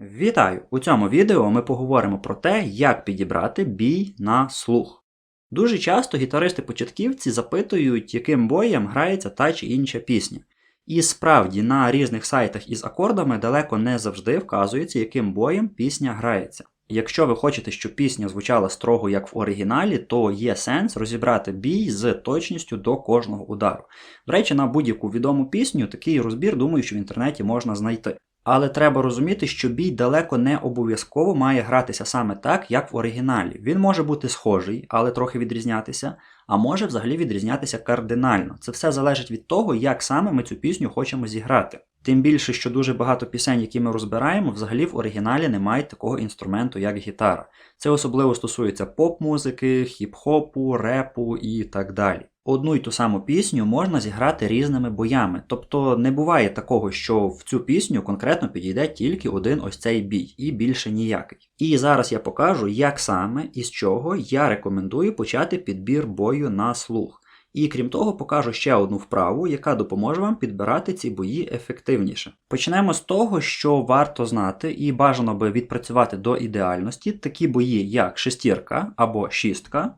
Вітаю! У цьому відео ми поговоримо про те, як підібрати бій на слух. Дуже часто гітаристи-початківці запитують, яким боєм грається та чи інша пісня. І справді на різних сайтах із акордами далеко не завжди вказується, яким боєм пісня грається. Якщо ви хочете, щоб пісня звучала строго як в оригіналі, то є сенс розібрати бій з точністю до кожного удару. До речі, на будь-яку відому пісню такий розбір, думаю, що в інтернеті можна знайти. Але треба розуміти, що бій далеко не обов'язково має гратися саме так, як в оригіналі. Він може бути схожий, але трохи відрізнятися, а може взагалі відрізнятися кардинально. Це все залежить від того, як саме ми цю пісню хочемо зіграти. Тим більше, що дуже багато пісень, які ми розбираємо, взагалі в оригіналі не мають такого інструменту, як гітара. Це особливо стосується поп-музики, хіп-хопу, репу і так далі. Одну й ту саму пісню можна зіграти різними боями, тобто не буває такого, що в цю пісню конкретно підійде тільки один ось цей бій, і більше ніякий. І зараз я покажу, як саме і з чого я рекомендую почати підбір бою на слух. І крім того, покажу ще одну вправу, яка допоможе вам підбирати ці бої ефективніше. Почнемо з того, що варто знати і бажано би відпрацювати до ідеальності такі бої, як шестірка або шістка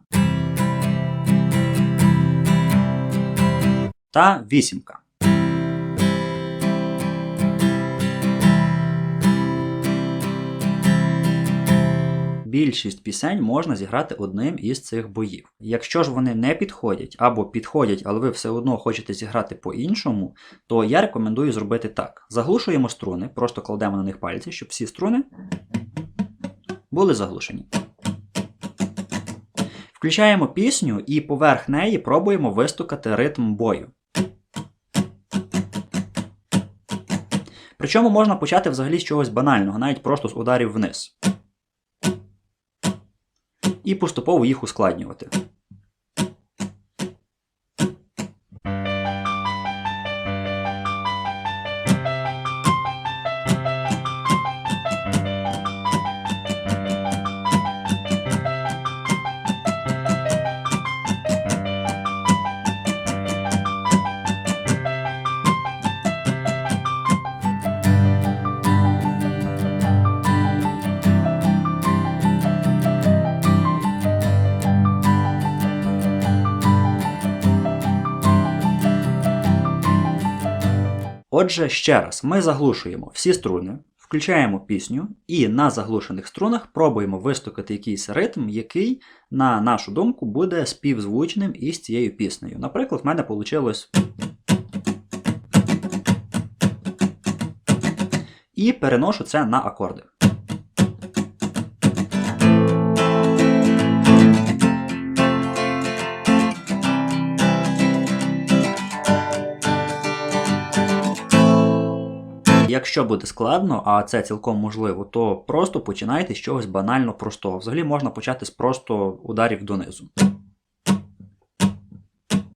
та вісімка. Більшість пісень можна зіграти одним із цих боїв. Якщо ж вони не підходять або підходять, але ви все одно хочете зіграти по-іншому, то я рекомендую зробити так: заглушуємо струни, просто кладемо на них пальці, щоб всі струни були заглушені. Включаємо пісню і поверх неї пробуємо вистукати ритм бою. Причому можна почати взагалі з чогось банального, навіть просто з ударів вниз. І поступово їх ускладнювати. Отже, ще раз, ми заглушуємо всі струни, включаємо пісню і на заглушених струнах пробуємо вистукати якийсь ритм, який, на нашу думку, буде співзвучним із цією піснею. Наприклад, в мене вийшло. І переношу це на акорди. Якщо буде складно, а це цілком можливо, то просто починайте з чогось банально простого. Взагалі можна почати з просто ударів донизу.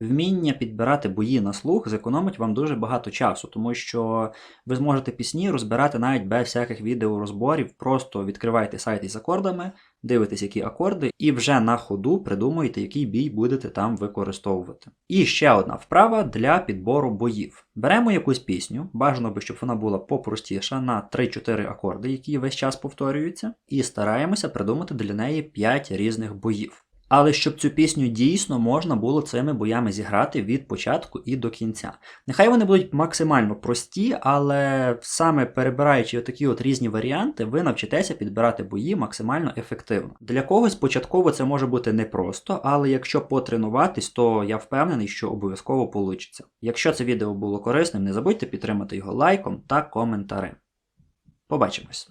Вміння підбирати бої на слух зекономить вам дуже багато часу, тому що ви зможете пісні розбирати навіть без всяких відеорозборів, просто відкривайте сайт із акордами, дивитесь, які акорди, і вже на ходу придумуєте, який бій будете там використовувати. І ще одна вправа для підбору боїв. Беремо якусь пісню, бажано би, щоб вона була попростіша на 3-4 акорди, які весь час повторюються, і стараємося придумати для неї 5 різних боїв. Але щоб цю пісню дійсно можна було цими боями зіграти від початку і до кінця. Нехай вони будуть максимально прості, але саме перебираючи такі от різні варіанти, ви навчитеся підбирати бої максимально ефективно. Для когось початково це може бути непросто, але якщо потренуватись, то я впевнений, що обов'язково вийде. Якщо це відео було корисним, не забудьте підтримати його лайком та коментарем. Побачимось!